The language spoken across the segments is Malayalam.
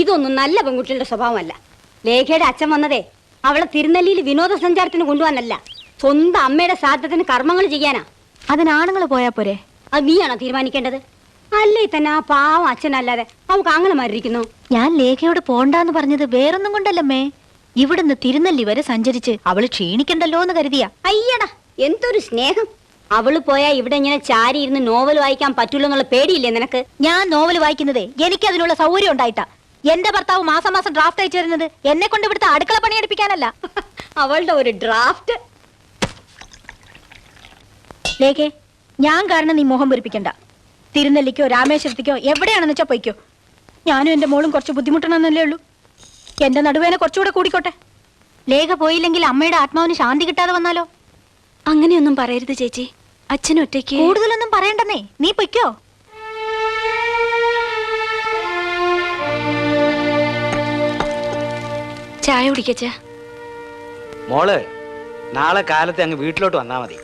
ഇതൊന്നും നല്ല പെൺകുട്ടികളുടെ സ്വഭാവമല്ല. ലേഖയുടെ അച്ഛൻ വന്നതേ അവളെ തിരുനെല്ലിയിൽ വിനോദസഞ്ചാരത്തിന് കൊണ്ടുപോകാനല്ല. സ്വന്തം അമ്മയുടെ സാധ്യത്തിന് കർമ്മങ്ങൾ ചെയ്യാനാ. അതിനാണുങ്ങൾ പോയാ പോരെ? അത് നീയാണോ തീരുമാനിക്കേണ്ടത്? അല്ലേ തന്നെ ആ പാവം അച്ഛനല്ലാതെ അവൾക്ക് അങ്ങനെ മരിക്കുന്നു ഞാൻ ലേഖയോട് പോണ്ടാന്ന് പറഞ്ഞത് വേറൊന്നും കൊണ്ടല്ലമ്മേ. ഇവിടുന്ന് തിരുനെല്ലി വരെ സഞ്ചരിച്ച് അവൾ ക്ഷീണിക്കണ്ടല്ലോ എന്ന് കരുതിയാ. അയ്യടാ എന്തൊരു സ്നേഹം. അവൾ പോയാ ഇവിടെ ഇങ്ങനെ ചാരി ഇരുന്ന് നോവൽ വായിക്കാൻ പറ്റുള്ളൂ എന്നുള്ള പേടിയില്ലേ നിനക്ക്? ഞാൻ നോവൽ വായിക്കുന്നതേ എനിക്ക് അതിനുള്ള സൗകര്യം ഉണ്ടായിട്ടാ. എന്റെ ഭർത്താവ് മാസം മാസം ഡ്രാഫ്റ്റ് അയച്ചു തരുന്നത് എന്നെ കൊണ്ട് ഇവിടുത്തെ അടുക്കള പണിയെടുപ്പിക്കാനല്ല അവളുടെ ഒരു ഡ്രാഫ്റ്റ് ലേഖേ ഞാൻ കാരണം നീ മോഹം പൊരിപ്പിക്കണ്ട. തിരുനെല്ലിക്കോ രാമേശ്വരത്തേക്കോ എവിടെയാണെന്ന് വെച്ചാ പൊയ്ക്കോ. ഞാനും എന്റെ മോളും കുറച്ച് ബുദ്ധിമുട്ടണമെന്നല്ലേ ഉള്ളൂ. എന്റെ നടുവേനെ കുറച്ചുകൂടെ കൂടിക്കോട്ടെ. ലേഖ പോയില്ലെങ്കിൽ അമ്മയുടെ ആത്മാവിന് ശാന്തി കിട്ടാതെ വന്നാലോ? അങ്ങനെയൊന്നും പറയരുത് ചേച്ചി. അച്ഛൻ ഒറ്റയ്ക്ക് കൂടുതലൊന്നും പറയണ്ടെന്നേ. നീ പൊയ്ക്കോ. ചായ കുടിക്കച്ച മോൾ നാളെ കാലത്ത് അങ്ങ് വീട്ടിലോട്ട് വന്നാ മതി.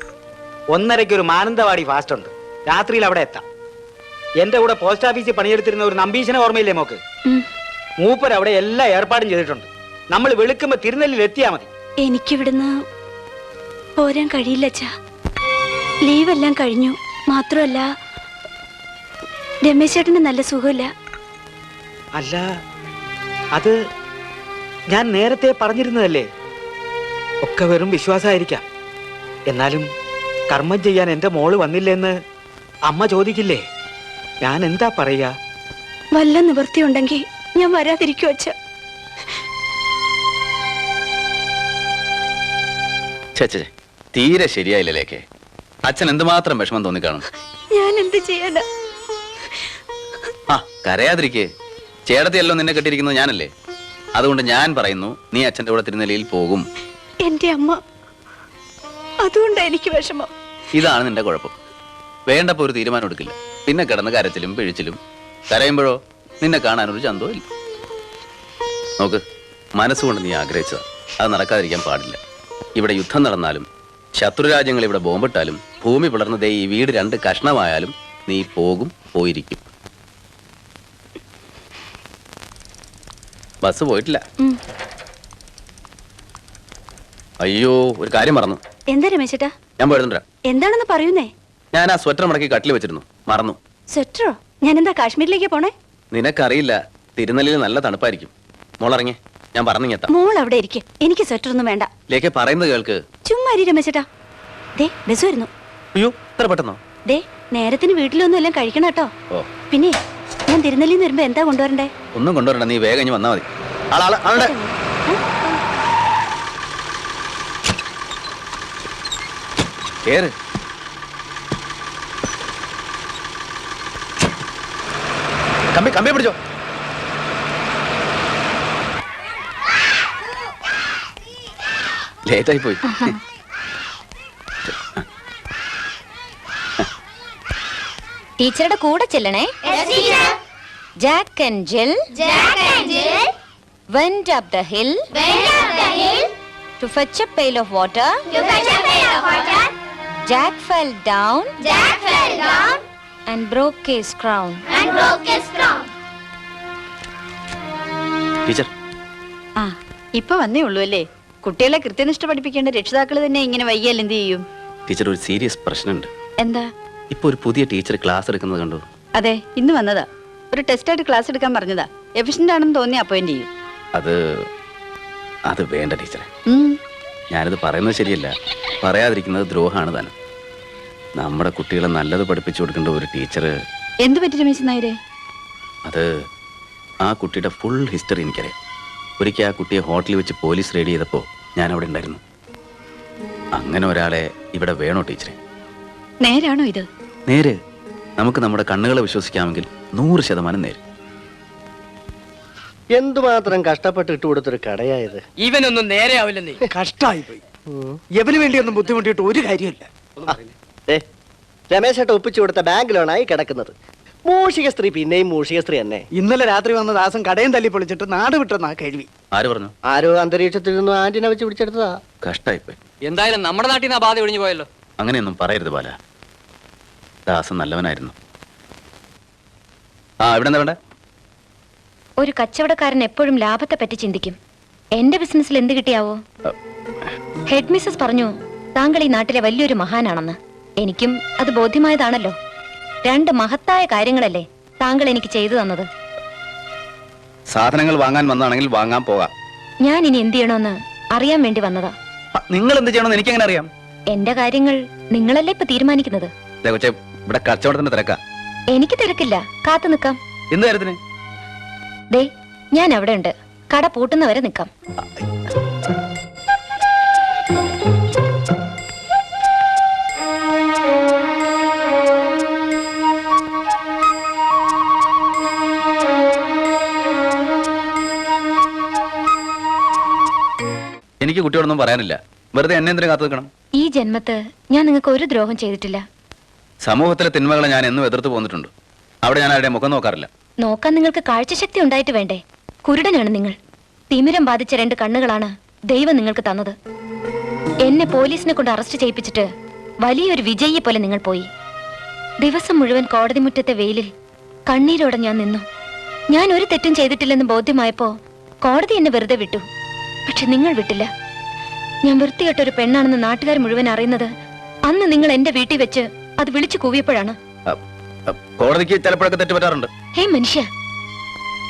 ഒന്നരയ്ക്ക് ഒരു മാനന്തവാടി ഫാസ്റ്റ് ഉണ്ട്. രാത്രിയിൽ അവിടെ എത്താം. എന്റെ കൂടെ പോസ്റ്റ് ഓഫീസിൽ പണിയെടുത്തിരുന്ന ഒരു നമ്പീശനെ ഓർമ്മയില്ലേ മോക്ക്? മൂപ്പർ അവിടെ എല്ലാ ഏർപ്പാടും ചെയ്തിട്ടുണ്ട്. നമ്മൾ വെളുക്കുമ്പോ തിരുനെല്ലിൽ എത്തിയാ മതി. എനിക്കിവിടുന്ന് പോരാൻ കഴിയില്ല അച്ഛാ. ലീവ് എല്ലാം കഴിഞ്ഞു. മാത്രമല്ല രമേശ് ചേട്ടന് നല്ല സുഖമില്ല. അല്ല അത് ഞാൻ നേരത്തെ പറഞ്ഞിരുന്നതല്ലേ? ഒക്കെ വെറും വിശ്വാസമായിരിക്കാം. എന്നാലും കർമ്മം ചെയ്യാൻ എന്റെ മോൾ വന്നില്ലെന്ന് അമ്മ ചോദിക്കില്ലേ? ഞാൻ എന്താ പറയാ വല്ല നിവൃത്തിയുണ്ടെങ്കിൽ ഞാൻ വരാതിരിക്കും അച്ഛ. തീരെ ശരിയായില്ലേക്ക് അച്ഛൻ എന്തുമാത്രം വിഷമം തോന്നിക്കാണും? ഞാൻ എന്ത് ചെയ്യാനാ? ആ കരയാതിരിക്കേ. ചേട്ടത്തിയല്ലോ നിന്നെ കെട്ടിയിരിക്കുന്നത് ഞാനല്ലേ? അതുകൊണ്ട് ഞാൻ പറയുന്നു നീ അച്ഛന്റെ കൂടെ തിരുനെല്ലിയിൽ പോകും. എന്റെ അമ്മ അതുകൊണ്ടാ എനിക്ക് വിഷമം. ഇതാണ് നിന്റെ കുഴപ്പം. വേണ്ടപ്പോ ഒരു തീരുമാനം എടുക്കില്ല. പിന്നെ കിടന്ന് കരച്ചിലും പിഴിച്ചിലും കരയുമ്പോഴോ നിന്നെ കാണാൻ ഒരു ചന്തവും ഇല്ല. നോക്ക് മനസ്സുകൊണ്ട് നീ ആഗ്രഹിച്ചതാ. അത് നടക്കാതിരിക്കാൻ പാടില്ല. ഇവിടെ യുദ്ധം നടന്നാലും ശത്രുരാജ്യങ്ങൾ ഇവിടെ ബോംബിട്ടാലും ഭൂമി പിളർന്നതേ ഈ വീട് രണ്ട് കഷ്ണമായാലും നീ പോകും പോയിരിക്കും. ബസ് പോയിട്ടില്ല. അയ്യോ ഒരു കാര്യം പറഞ്ഞു എന്താ രമേശേട്ടാ? ഞാൻ പോയിരുന്നുണ്ടാ എന്താണെന്ന് പറയുന്നേ? ഞാൻ ആ സ്വെറ്റർ മടക്കി കട്ടിൽ വെച്ചിരുന്നു. മറന്നു. സ്വെറ്ററോ? ഞാൻ എന്താ കാശ്മീരിലേക്ക് പോണേ? നിനക്കറിയില്ല തിരുനെല്ലിൽ നല്ല തണുപ്പായിരിക്കും. മോളിറങ്ങി ഞാൻ പറഞ്ഞിങ്ങെത്താം മോൾ അവിടെ ഇരിക്കെ. എനിക്ക് സ്വെറ്റർ ഒന്നും വേണ്ട. ലേക്ക് പറയുന്നത് കേൾക്ക്. ചുമ്മാ ഇരി രമേശേട്ടാ. ദേ ബസ് വരുന്നു. അയ്യോ ഇത്ര പെട്ടെന്നോ? ദേ നേരത്തിന് വീട്ടിലൊന്നും എല്ലാം കഴിക്കണം കേട്ടോ. പിന്നെ ഞാൻ തിരുനെല്ലിന്ന് വരുമ്പോ എന്താ കൊണ്ടുവരണ്ടേ? ഒന്നും കൊണ്ടുവരണ്ട നീ വേഗം വന്നാ മതി. കേറ്. കമ്പി കമ്പി പിടിച്ചോ. ലേറ്റായി പോയി. ടീച്ചറുടെ കൂടെ ചെല്ലണേ. Jack and Jill went up the hill. To fetch a pail of water. Jack fell down. And broke his crown. Teacher ആ ഇപ്പൊ വന്നേ ഉള്ളൂ അല്ലേ? കുട്ടികളെ കൃത്യനിഷ്ഠ പഠിപ്പിക്കേണ്ട രക്ഷിതാക്കൾ തന്നെ ഇങ്ങനെ വൈകിയാൽ എന്ത് ചെയ്യും? ടീച്ചർ ഒരു സീരിയസ് പ്രശ്നമുണ്ട്. എന്താ? ഇപ്പൊ ഒരു പുതിയ ടീച്ചർ ക്ലാസ് എടുക്കുന്നത് കണ്ടു? അതെ ഇന്ന് വന്നതാ. ഒരു ടെസ്റ്റ് ആയിട്ട് ക്ലാസ് എടുക്കാൻ പറഞ്ഞതാ. എഫിഷ്യന്റ് ആണെന്ന് തോന്നി അപ്പോയിന്റ് ചെയ്യും? അത് അത് വേണ്ട ടീച്ചറെ. ഞാൻ ഞാനിത് പറയുന്നത് ശരിയല്ല. പറയാതിരിക്കുന്നത് ദ്രോഹമാണ് താനും. നമ്മുടെ കുട്ടികളെ നല്ലത് പഠിപ്പിച്ചു കൊടുക്കേണ്ട ഒരു ടീച്ചർ എന്ത് പറ്റി രമേശ് നായരെ? അത് ആ കുട്ടിയുടെ ഫുൾ ഹിസ്റ്ററി എനിക്കറിയാം. ഒരിക്കൽ ആ കുട്ടിയെ ഹോട്ടലിൽ വെച്ച് പോലീസ് റെയ്ഡ് ചെയ്തപ്പോൾ ഞാൻ അവിടെ ഉണ്ടായിരുന്നു. അങ്ങനെ ഒരാളെ ഇവിടെ വേണോ ടീച്ചറെ? നേരാണോ ഇത്? നേര്. നമുക്ക് നമ്മുടെ കണ്ണുകളെ വിശ്വസിക്കാമെങ്കിൽ നൂറ് ശതമാനം നേര്. എന്തുമാത്രം കഷ്ടപ്പെട്ട് ഇട്ട് കൊടുത്തൊരു കടയായത്? ഇവനൊന്നും നേരെയാവില്ല നീ. കഷ്ടായി പോയി എവന് വേണ്ടിയൊന്നും ബുദ്ധിമുട്ടിയിട്ട് ഒരു കാര്യമില്ല രമേശേട്ട ഒപ്പിച്ചു കൊടുത്ത ബാങ്ക് ലോണായി കിടക്കുന്നത്. മൂഷിക സ്ത്രീ പിന്നെയും മൂഷിക സ്ത്രീ തന്നെ. ഇന്നലെ രാത്രി വന്ന ദാസം കടയും തല്ലി പൊളിച്ചിട്ട് നാട് വിട്ടെന്നാ കഴിവി ആര് പറഞ്ഞു? ആരോ അന്തരീക്ഷത്തിൽ നിന്നും ആന്റിനെ വെച്ച് പിടിച്ചെടുത്തതാ. കഷ്ടായി പോയി എന്തായാലും നമ്മുടെ നാട്ടിൽ നിന്ന് ആ ബാധ ഒഴിഞ്ഞു പോയല്ലോ. അങ്ങനെയൊന്നും പറയരുത് ബാല. ദാസൻ നല്ലവനായിരുന്നു. ആ എവിടെ എന്താ വേണ്ടേ? ഒരു കച്ചവടക്കാരൻ എപ്പോഴും ലാഭത്തെ പറ്റി ചിന്തിക്കും. എന്റെ ബിസിനസ്സിൽ എന്ത് കിട്ടിയാവോ? ഹെഡ് മിസ്സസ് പറഞ്ഞു താങ്കൾ ഈ നാട്ടിലെ വലിയൊരു മഹാനാണെന്ന്. എനിക്കും അത് ബോധ്യമായതാണല്ലോ. രണ്ട് മഹത്തായ കാര്യങ്ങളല്ലേ താങ്കൾ എനിക്ക് ചെയ്തു തന്നത്. സാധനങ്ങൾ വാങ്ങാൻ വന്നാണെങ്കിൽ വാങ്ങാൻ പോകാം. ഞാൻ ഇനി എന്ത് ചെയ്യണമെന്ന് അറിയാൻ വേണ്ടി വന്നതാ. നിങ്ങൾ എന്ത് ചെയ്യണമെന്ന് എനിക്ക് എങ്ങനെ അറിയാം? എന്റെ കാര്യങ്ങൾ നിങ്ങളല്ലേ ഇപ്പൊ തീരുമാനിക്കുന്നത്? ഇവിടെ കച്ചവടത്തിന്റെ തിരക്കാ. എനിക്ക് തിരക്കില്ല. കാത്തു നിക്കാം എന്ത് കാര്യത്തിന്? ദേ ഞാൻ അവിടെ ഉണ്ട്. കട പൂട്ടുന്നവരെ നിക്കാം എനിക്ക് കുട്ടിയോടൊന്നും പറയാനില്ല. വെറുതെ എന്നെ എന്തിനു കാത്തു നിൽക്കണം? ഈ ജന്മത്ത് ഞാൻ നിങ്ങൾക്ക് ഒരു ദ്രോഹം ചെയ്തിട്ടില്ല. സമൂഹത്തിലെ തിന്മകളെ ഞാൻ എന്നും എതിർത്ത് പോന്നിട്ടുണ്ട്. അവിടെ ഞാൻ ആരുടെ മുഖം നോക്കാറില്ല. നോക്കാൻ നിങ്ങൾക്ക് കാഴ്ചശക്തി ഉണ്ടായിട്ട് വേണ്ടേ? കുരുടനാണ് നിങ്ങൾ. തിമിരം ബാധിച്ച രണ്ട് കണ്ണുകളാണ് ദൈവം നിങ്ങൾക്ക് തന്നത്. എന്നെ പോലീസിനെ കൊണ്ട് അറസ്റ്റ് ചെയ്യിപ്പിച്ചിട്ട് വലിയൊരു വിജയിയെ പോലെ നിങ്ങൾ പോയി. ദിവസം മുഴുവൻ കോടതി മുറ്റത്തെ വെയിലിൽ കണ്ണീരോടെ ഞാൻ നിന്നു. ഞാൻ ഒരു തെറ്റും ചെയ്തിട്ടില്ലെന്ന് ബോധ്യമായപ്പോ കോടതി എന്നെ വെറുതെ വിട്ടു. പക്ഷെ നിങ്ങൾ വിട്ടില്ല. ഞാൻ വൃത്തികെട്ട ഒരു പെണ്ണാണെന്ന് നാട്ടുകാർ മുഴുവൻ അറിയുന്നത് അന്ന് നിങ്ങൾ എന്റെ വീട്ടിൽ വെച്ച് അത് വിളിച്ചു കൂവിയപ്പോഴാണ്. കോടതിക്ക് ചിലപ്പോഴൊക്കെ തെറ്റുപറ്റാറുണ്ട്. ഹേ മനുഷ്യ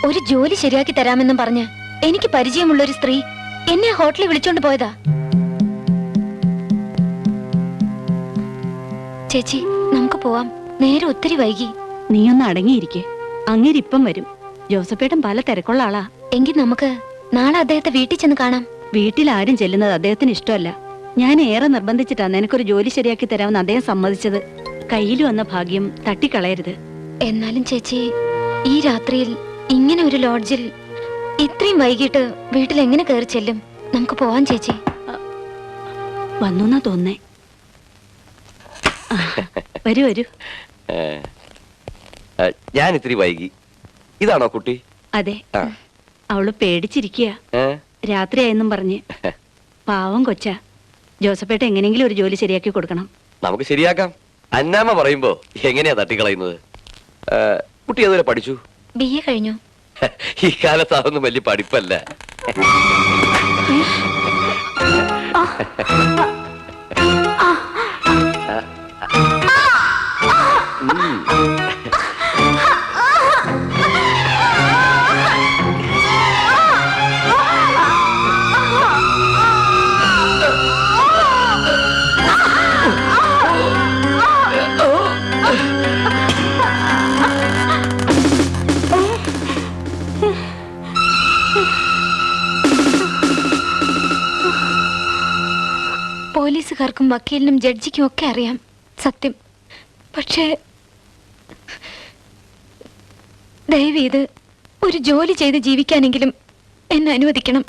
ഒരു ജോലി ശരിയാക്കി തരാമെന്നും പറഞ്ഞ് എനിക്ക് പരിചയമുള്ള ഒരു സ്ത്രീ എന്നെ ഹോട്ടലിൽ വിളിച്ചോണ്ട് പോയതാ. ചേച്ചി നമുക്ക് പോവാം. നേരെ ഒത്തിരി വൈകി. നീ ഒന്ന് അടങ്ങിയിരിക്കെ. അങ്ങേരിപ്പം വരും. ജോസഫേട്ടൻ പല തിരക്കുള്ള ആളാ. എങ്കിൽ നമുക്ക് നാളെ അദ്ദേഹത്തെ വീട്ടിൽ ചെന്ന് കാണാം. വീട്ടിൽ ആരും ചെല്ലുന്നത് അദ്ദേഹത്തിന് ഇഷ്ടമല്ല. ഞാൻ ഏറെ നിർബന്ധിച്ചിട്ടാണ് നിനക്കൊരു ജോലി ശരിയാക്കി തരാമെന്ന് അദ്ദേഹം സമ്മതിച്ചത്. കയ്യിൽ വന്ന ഭാഗ്യം തട്ടിക്കളയരുത്. എന്നാലും ചേച്ചി ഈ രാത്രിയിൽ ഇങ്ങനെ ഒരു ലോഡ്ജിൽ ഇത്രയും വൈകിട്ട് വീട്ടിൽ എങ്ങനെ കയറി ചെല്ലും? നമുക്ക് പോവാൻ ചേച്ചി. വന്നു തോന്നേ വരൂ വരൂ. ഞാൻ ഇത്തിരി വൈകി. ഇതാണോ കുട്ടി? അതെ. അവൾ പേടിച്ചിരിക്കുക? രാത്രിയായെന്നും പറഞ്ഞ്. പാവം കൊച്ചാ. ജോസഫേട്ട എങ്ങനെയെങ്കിലും ഒരു ജോലി ശരിയാക്കി കൊടുക്കണം. നമുക്ക് ശരിയാക്കാം. അന്നാമ്മ പറയുമ്പോ എങ്ങനെയാ തട്ടിക്കളയുന്നത്? കുട്ടി അതുവരെ പഠിച്ചു? ബി എ കഴിഞ്ഞു. ഈ കാലത്ത് അതൊന്നും വലിയ പഠിപ്പല്ല. പോലീസുകാർക്കും വക്കീലിനും ജഡ്ജിക്കും ഒക്കെ അറിയാം. സത്യം. പക്ഷേ ദയവ് ഇത് ഒരു ജോലി ചെയ്ത് ജീവിക്കാനെങ്കിലും എന്നെ അനുവദിക്കണം.